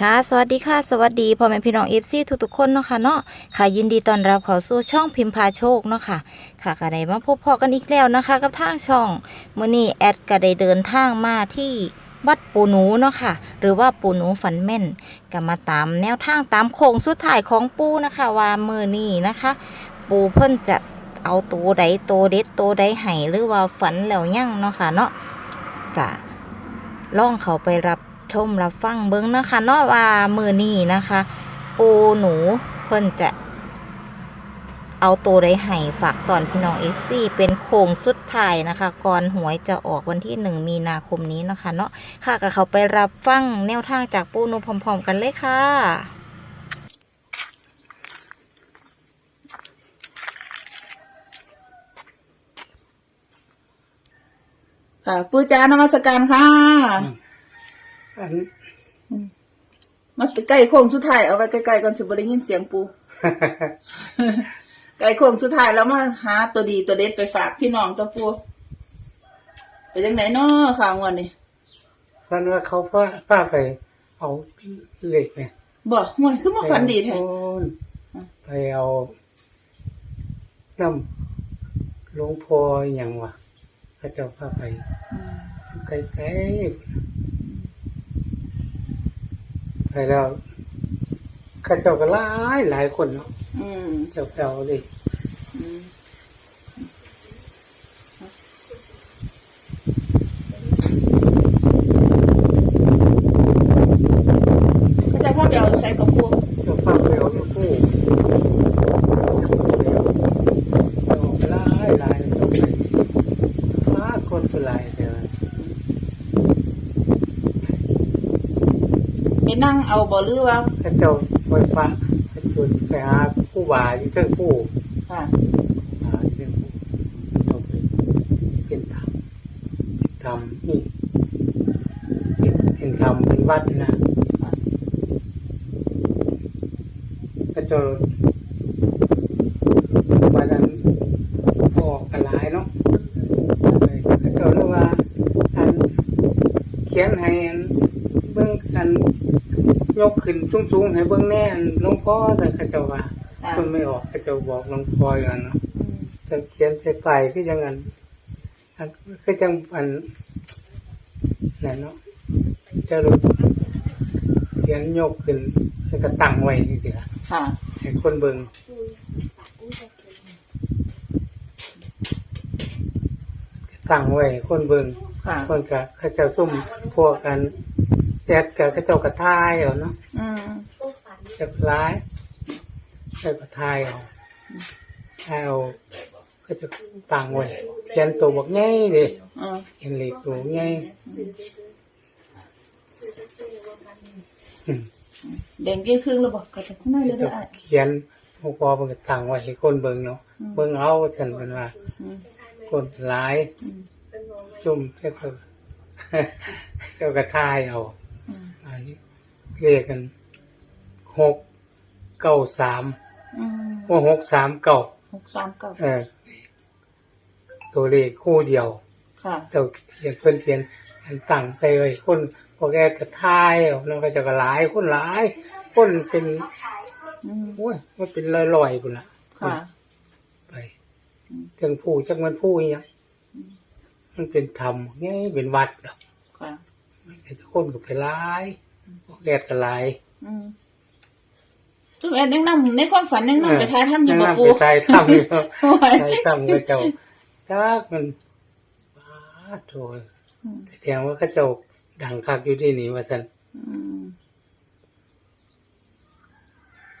ค่ะ สวัสดีค่ะ สวัสดีพ่อแม่พี่น้องเอฟซีทุกๆคนเนาะค่ะเนาะค่ะยินดีต้อนรับเข้าสู่ช่องพิมพาโชคเนาะค่ะ ค่ะก็ได้มาพบพอกันอีกแล้วนะคะ กับทางช่องมื้อนี้แอดก็ได้เดินทางมาที่วัดปูหนูเนาะค่ะ หรือว่าปูหนูฝันแม่นก็มาตามแนวทางตามโค้งสุดท้ายของปูนะคะ ว่ามื้อนี้นะคะ ปูเพิ่นจะเอาตัวใดตัวเด็ดตัวใดให้หรือว่าฝันแล้วยังเนาะค่ะเนาะกะล่องเขาไปรับ ชมรับฟังเบิ้งนะคะเนาะว่ามือนี้นะคะ ปูหนูเพิ่นจะ เอาตัวได้ให้ฝากตอนพี่น้องเอฟซีเป็นโค้งสุดท้ายนะคะ ก่อนหวยจะออกวันที่หนึ่งมีนาคมนี้นะคะเนาะค่ะก็เขาไปรับฟังแนวทางจากปูหนูพร้อมๆกันเลยค่ะค่ะปูจานมัสการค่ะ อันมาใกล้โค้งสุดท้ายเอาไว้ใกล้ๆก่อนสิบ่ได้ยินเสียงปูใกล้โค้งสุดท้ายแล้วมาหาตัวดีตัวเด็ดไปฝากพี่น้องตัวปูไปจังไหนเนาะข่าวงวันนี้ฝันว่าเขาป้าป้าไปเอาเหล็กเนี่ยบ่ห่วยคือมาฝันดีแท้ไปเอาโคนไปเอาน้ำหลวงพ่ออหย่างวะพระเจ้าพาไปไกล ไกลไปแล้วข้าเจ้าก็หลายหลายคนเนาะอืมเจ้าไปเอาเลย อืมก็จะพ่อไปเอาใช้กับปู เจ้าพาไปเอาลูกผู้เอาไปหลายหลายต้องไปหาคนไปหลายเดียว ไป นั่งเอาบ่หรือว่าพระเจ้าไฟฟ้าพระจุดไปหาผู้บ่าอยู่เทิงผู้ค่ะหาเทิงผู้ต้องไปเป็นธรรมเป็นธรรมนี่เป็นเป็นธรรมเป็นวัดนะพระเจ้าวันนั้นออกกันหลายเนาะพระเจ้าเรียกว่าอันเขียนให้อันเบื้องอัน ยกขึ้นสูงๆให้เบิ่งแน่นหลวงพ่อแต่เขาเจ้าว่าค่ะคนไม่ออกเขาเจ้าบอกหลวงพ่ออย่างนั้นเนาะอืมแต่เขียนใส่ไปคือจังอันอันคือจังอันนั่นเนาะเจะรู้เขียนยกขึ้นแล้วก็ตั้งไว้จริงๆล่ะค่ะให้คนเบิ่งตั้งไว้ให้คนเบิ่งค่ะคนก็เขาเจ้าซุ่มพวกกัน แอดกับเขาเจ้ากระทายเอาเนาะอืมเรียบร้อยแล้วก็ทายเอาทายเอาก็จะต่างไว้เขียนตัวบอกง่ายเลยอืมเขียนเลขตัวง่ายอืมแดงยิ่งครึ่งแล้วบอกก็จะข้างในเลยจะได้เขียนพวกพอมันก็ต่างไว้ให้คนเบิ่งเนาะเบิ่งเอาฉันเป็นว่า อืมคนหลาย อืม จุ่มเจ้าก็ เจ้าก็ทายเอาอืมอันนี้ เรียกกันหกเก้าสามอืมว่าหกสามเก้าหกสามเก้าเออตัวเลขคู่เดียว ค่ะเจ้าเทียนเพื่อนเทียนอันตั้งใจไว้คนพวกแกกระทายเอาแล้วก็จะกระหลายคนหลาย คนเป็นอืมโอ้ยมันเป็นลอยๆพุ่นละค่ะ ไปถึงผู้จักมันผู้อหยังมันเป็นธรรมไงเป็นวัดดอกค่ะ แต่คนก็ไปหลาย พวกแกก็หลายอืมจุ๊บแอนยังนั่งในความฝันยังนั่งไปท้ายถ้ำอยู่นั่บ่งปูไปทายถ้ำอยู่โอ้ยทายถ้ำก็เจ้าจักมันว้าโถอืมแสดงว่าเขาเจ้าดังคักอยู่ที่นี่ว่าซั่นอืม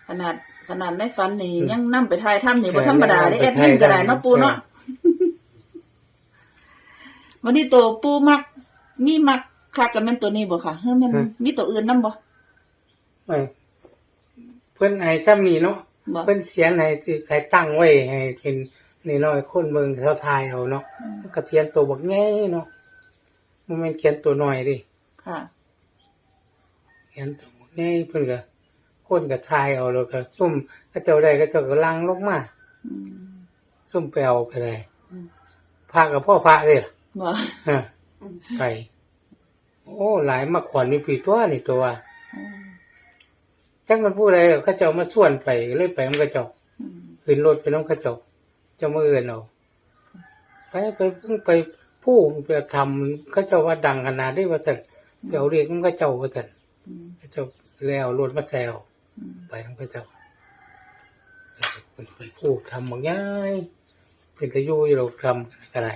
ขนาดขนาดในฝันนี่ยังนั่งไปท้ายถ้ำนี่บ่ธรรมดาได้แอดมินก็ได้เนาะปูเนาะวันนี้ตัวปูมักมีมัก คักกันแม่นตัวนี้บ่ค่ะเฮ้ยมันมีตัวอื่นนํบ่ไม่เพิ่นให้ซ้ำนี่เนาะบ่เพิ่นเขียนให้ที่ใครตั้งไว้ให้เป็นนี่น้อยคนเมืองเขาทายเอาเนาะมันก็เขียนตัวบักแง่เนาะมันเป็นเขียนตัวน้อยดิค่ะ เขียนตัวบักแง่เพิ่นก็คนก็ทายเอาแล้วก็ซุ่มเขาเจ้าได้ก็เจ้าก็ลังลงมาอืม ซุ่มไปเอาไปได้อืม พากับพ่อพระเด้บ่ ฮะไป โอ้หลายมาขวัญมีปีตัวนี่ตัวอืมจักมันผู้ใดหรอกเขาเจ้ามาส่วนไปก็เลยไปมันก็เจ้าอืมขึ้นรถไปน้องเขาเจ้าเจะมาเอื่นเอาไปไปเพิ่งไปผู้ไปทำเขาเจ้าว่าดังขนาดได้ว่าสั่นเดี๋ยวเรียกมันก็เจ้าว่าสั่นอืมเขาเจ้าแล้วรถมาแซวอืมไปน้องเขาเจ้าเป็นไปผู้ทำบางอย่างเป็นตะยูอยู่เราทำอะไร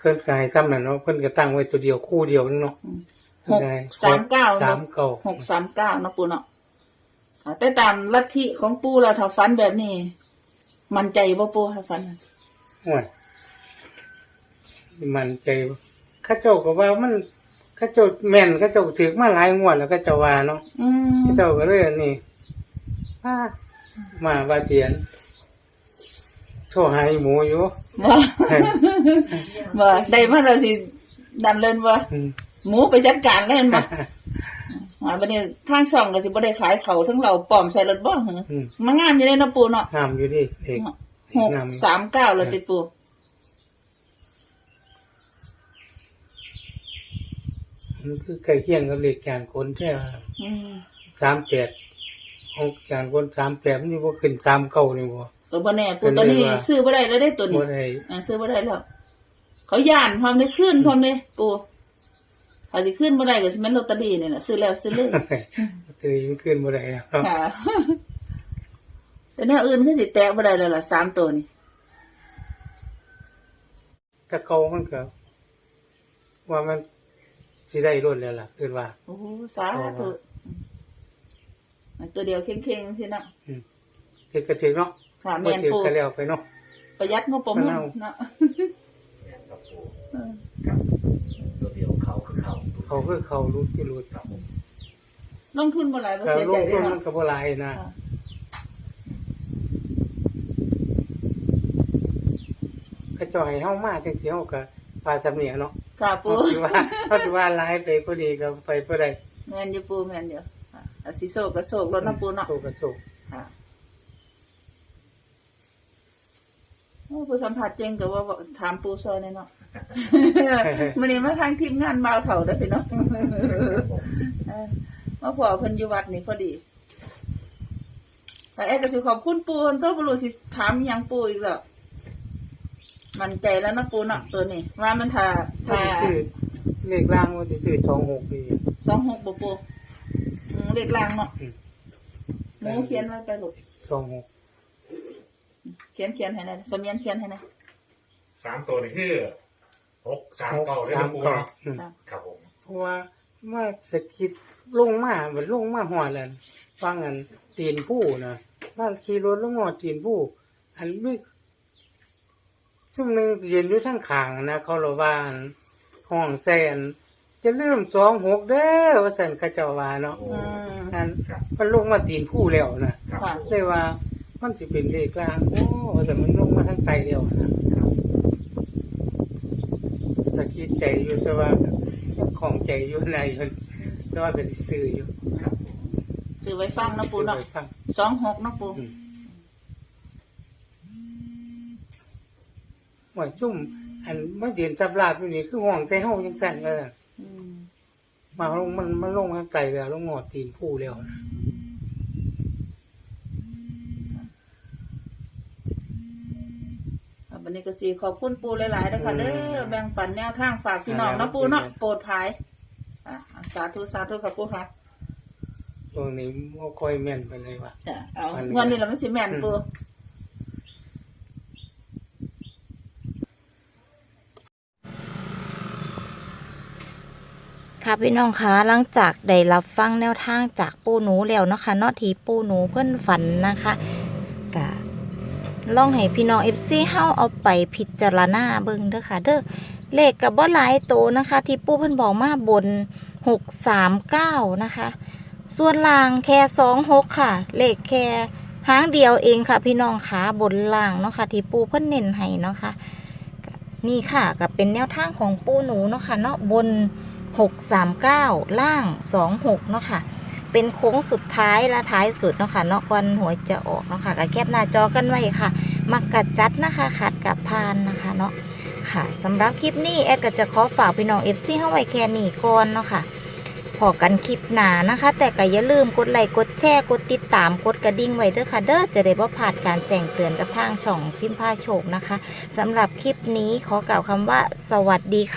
เพิ่นกายซ้ำนั่นเนาะเพิ่นก็ตั้งไว้ตัวเดียวคู่เดียวนึงเนาะหกสามเก้าสามเก้าหกสามเก้าเนาะปูเนาะอ่าแต่ตามลัทธิของปูเราถ้าฟันแบบนี้ มันใจบ่ปูถ้าฟันน่ะโอ้ยมันใจเข้าเจ้าก็ว่ามันเข้าเจ้าแม่นเข้าเจ้าถือมาหลายงวดแล้วก็เจ้าว่าเนาะอืมเข้าเจ้าก็เลยอันนี่มามาว่าเจียน โทรหาอีหมูอยู่ บ่บ่ได้มาแล้วสิดันเล่นบ่อืม หมูไปจัดการเล่นบ่อ่าบัดนี้ทางช่องก็สิบ่ได้ขายเขาทั้งเราปลอมใส่รถบ่เหรออืมมางานอยู่ในเนาะปูเนาะงามอยู่ดิเด็กหกสามเก้าแล้วติปูมันคือใกล้เคียงกับเลขการคนแท้อืมสามแปด ของการคนสามแปดมันอยู่บ่ขึ้นสามเก้านี่บ่ตัวบ่แน่ปูตัวนี้เป็นไงวะซื้อบ่ได้แล้วได้ตัวบ่นี้ได้ อ่าซื้อบ่ได้แล้วเขาย่านพร้อมได้ขึ้นพร้อมเลยปูถ้าสิขึ้นบ่ได้ก็สิแม่นลอตเตอรี่นี่น่ะซื้อแล้วซื้อเลยตื่นขึ้นบ่ได้แล้วค่ะ แต่แนวอื่นคือสิแตะบ่ได้แล้วล่ะสามตัวนี่ถ้าเก่ามันก็ว่ามันสิได้รุ่นแล้วล่ะคือว่า โอ้โหสาธุมัน ตัวเดียวเข่งๆสินะถือก็ถือเนาะค่ะบ่แม่นถือปูก็แล้วไปเนาะประหยัดงบประมาณมะนาวเนาะครับผมเออครับตัวเดียวเขาคือเขาเขาคือเขารู้ที่รู้ครับผมลงทุนบ่หลายบ่แต่เสียลใจงเด้ทุนเนาะมันก็บ่หลายนะค่ะเขาเจ้าให้เฮามาจังซี่เฮาก็ปลาสำเนียงเนาะค่ะปูเขาสิว่าเขาสิว่าหลายไปพอดีก็ไปบ่ได้แม่นอยู่ปูแม่นอยู่ ค่ะอาสิโซกก็โซกรถน้ำปูเนาะโตก็โตค่ะโอ้ผู้สัมผัสเจงก็ว่าถามปูซอยแน่เนาะ มื้อนี้มาทางทีมงานบ่าวเฒ่าเด้อพี่เนาะครับผมเออมาพอเพิ่นอยู่วัดนี่พอดีแต่เอ๊ะก็สิขอบคุณปูเพิ่นตัวบ่รู้สิถามอิหยังปูอีกแล้วมั่นใจแล้วนะปูเนาะตัวนี้ว่ามันถ้าถ้าถ้าสิซื้อเลขล่างว่าสิซื้อ26นี่สองหกบ่ปู อืมเลขล่างเนาะอืมหมูเขียนไว้ไปลูก26เขียนเขียนให้หน่อยสมียนเขียนให้หน่อยสามตัวนี่คือหกสามเก้าได้ไหมปูเนาะอืมค่ะครับผมเพราะว่าว่าสะกิดลงมาเหมือนลงมาหอดแล้วฟังอันตีนผู้นะว่าขี่รถลงหอดตีนผู้ อันไม่ซึ่งหนึ่งเย็นอยู่ทั้งขางนะเขาเราว่าอันห้องแซน จะเริ่มสองหกเด้อว่าสันเขาเจ้าว่าเนาะโอ้อืมอันครับมันลงมาตีนผู้แล้วนะครับค่ะ เลยว่ามันจะเป็นเลขกลางโอ้แต่มันลงมาทั้งไตแล้วนะตะคิดใจอยู่แต่ว่าของใจอยู่ในอยู่แต่ว่าก็สิซื้ออยู่ครับผมซื้อไว้ฟังเนาะปูเนาะซื้อไว้ฟัง สองหกเนาะปู อืม หวยจุ่มอันมาเดียนจับลาบอยู่นี่คือห่วงใจเฮาจังสั่นว่าซั่นอืม มาลงมันมันลงข้างไกลแล้วลงงอดตีนผู้แล้วนะอะวันนี้ก็สิขอบคุณปูหลายๆนะคะเด้อแบ่งปันแนวทางฝากพี่น้องเนาะปูเนาะโปรดภายอะสาธุสาธุค่ะปูค่ะช่วงนี้บ่ค่อยแม่นไปเลยว่ะจ้ะเอาอันนี้วันนี้เราไม่สิแม่นปู ค่ะพี่น้องคะหลังจากได้รับฟังแนวทางจากปูหนูแล้วนะคะนาะที่ปูหนูเพื่อนฝันนะคะกะลองให้พี่น้องเอฟซีเฮาเอาไปพิจารณาเบิ่งเด้อค่ะ เด้อเลขกับบ่หลายโตนะคะ ที่ปูเพิ่อนบอกมาบน639นะคะ ส่วนล่างแค่26ค่ะ เลขแค่หางเดียวเองค่ะ พี่น้องขาบนล่างเนาะค่ะ ที่ปูเพิ่อนเน้นให้เนาะค่ะนี่ค่ะก็เป็นแนวทางของปูหนูเนาะค่ะเนาะบน 639 ล่าง 26 เนาะค่ะ เป็นโค้งสุดท้ายและท้ายสุดเนาะค่ะเนาะก่อนหวยจะออกเนาะค่ะก็แคปหน้าจอกันไว้ค่ะ มักกัดจัดนะคะขัดกับพานนะคะเนาะค่ะสำหรับคลิปนี้แอดก็จะขอฝากพี่น้อง FC เฮาไว้แค่นี้ก่อนเนาะค่ะพอกันคลิปหนานะคะ แต่ก็อย่าลืมกดไลค์กดแชร์กดติดตามกดกระดิ่งไว้เด้อค่ะเด้อจะได้บ่พลาดการแจ้งเตือนกับทางช่องพิมพ์พาโชคนะคะสำหรับคลิปนี้ขอกล่าวคำว่าสวัสดีค่ะ